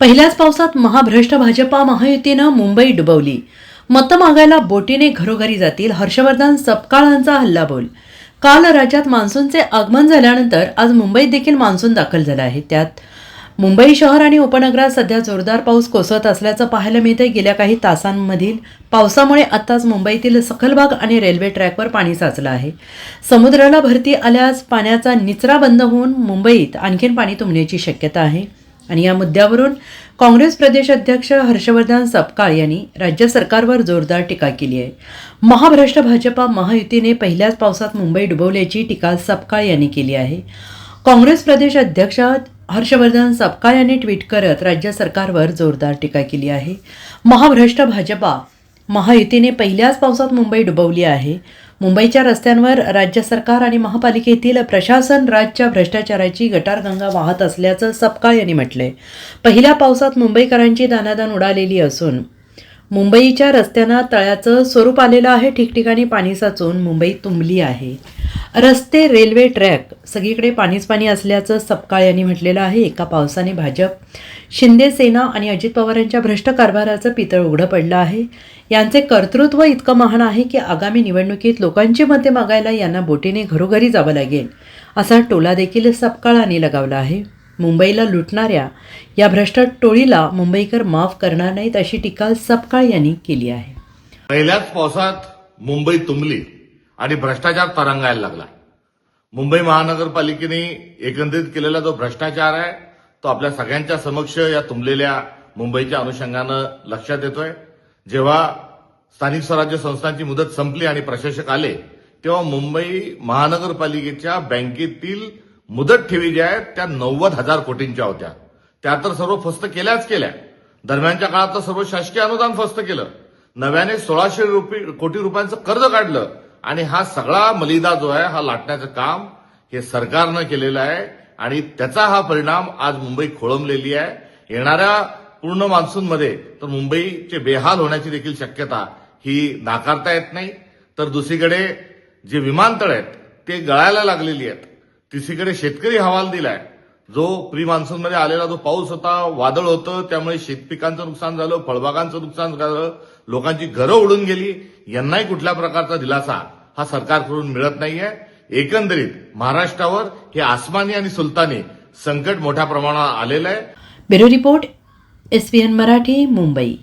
पहिल्याच पावसात महाभ्रष्ट भाजपा महायुतीनं मुंबई डुबवली. मतं मागायला बोटीने घरोघरी जातील हर्षवर्धन सपकाळांचा हल्लाबोल. काल राज्यात मान्सूनचे आगमन झाल्यानंतर आज मुंबईत देखील मान्सून दाखल झाला आहे. त्यात मुंबई शहर आणि उपनगरात सध्या जोरदार पाऊस कोसळत असल्याचं पाहायला मिळतंय. गेल्या काही तासांमधील पावसामुळे आत्ताच मुंबईतील सखल भाग आणि रेल्वे ट्रॅकवर पाणी साचलं आहे. समुद्राला भरती आल्यास पाण्याचा निचरा बंद होऊन मुंबईत आणखीन पाणी तुंबण्याची शक्यता आहे. आणि या मुद्द्यावरून काँग्रेस प्रदेश अध्यक्ष हर्षवर्धन सपकाळ यांनी राज्य सरकारवर जोरदार टीका केली आहे. महाभ्रष्ट भाजपा महायुतीने पहिल्याच पावसात मुंबई डुबवल्याची टीका सपकाळ यांनी केली आहे. काँग्रेस प्रदेश अध्यक्ष हर्षवर्धन सपकाळ यांनी ट्विट करत राज्य सरकारवर जोरदार टीका केली आहे. महाभ्रष्ट भाजपा महायुतीने पहिल्याच पावसात मुंबई डुबवली आहे. मुंबईच्या रस्त्यांवर राज्य सरकार आणि महापालिकेतील प्रशासन राजच्या भ्रष्टाचाराची गटारगंगा वाहत असल्याचं सपकाळ यांनी म्हटलंय. पहिल्या पावसात मुंबईकरांची दानादान उडालेली असून मुंबईच्या रस्त्यांना तळ्याचं स्वरूप आलेलं आहे. ठिकठिकाणी पाणी साचून मुंबई तुंबली आहे. रस्ते रेल्वे ट्रॅक सगळीकडे पाणीच पाणी असल्याचं सपकाळ यांनी म्हटलेलं आहे. एका पावसाने भाजप शिंदे सेना आणि अजित पवारांच्या भ्रष्ट कारभाराचं पितळ उघडं पडलं आहे. यांचे कर्तृत्व इतकं महान आहे की आगामी निवडणुकीत लोकांची मते मागायला यांना बोटीने घरोघरी जावं लागेल असा टोला देखील सपकाळाने लगावला आहे. मुंबईला लुटणाऱ्या या भ्रष्ट टोळीला मुंबईकर माफ करणार नाहीत अशी टीका सपकाळ यांनी केली आहे. पहिल्याच पावसात मुंबई तुंबली. आणि भ्रष्टाचार तरंगायला लागला. मुंबई महानगरपालिकेने एकंदरीत केलेला जो भ्रष्टाचार आहे तो आपल्या सगळ्यांच्या समक्ष या तुंबलेल्या मुंबईच्या अनुषंगानं लक्षात येतोय. जेव्हा स्थानिक स्वराज्य संस्थांची मुदत संपली आणि प्रशासक आले तेव्हा मुंबई महानगरपालिकेच्या बँकेतील मुदत ठेवी ज्या आहेत त्या नव्वद हजार कोटींच्या होत्या. त्या तर सर्व फस्त केल्याच केल्या. दरम्यानच्या काळात तर सर्व शासकीय अनुदान फस्त केलं. नव्याने सोळाशे रुपये कोटी रुपयांचं कर्ज काढलं. आणि हा सगळा मलिदा जो आहे हा लाटण्याचं काम हे सरकारनं केलेलं आहे. आणि त्याचा हा परिणाम आज मुंबई खोळंबलेली आहे. येणाऱ्या पूर्ण मान्सूनमध्ये तर मुंबईचे बेहाल होण्याची देखील शक्यता ही नाकारता येत नाही. तर दुसरीकडे जे विमानतळ आहेत ते गळायला लागलेली आहेत. तिसरीकडे शेतकरी हवाल दिलाय जो प्री मान्सूनमध्ये आलेला जो पाऊस होता वादळ होतं त्यामुळे शेतपिकांचं नुकसान झालं फळबागांचं नुकसान झालं लोकांची घरं उडून गेली यांनाही कुठल्या प्रकारचा दिलासा हा सरकारकडून मिळत नाहीये. एकंदरीत महाराष्ट्रावर हे आसमानी आणि सुलतानी संकट मोठ्या प्रमाणावर आलेलं आहे. Bureau report S Marathi Mumbai.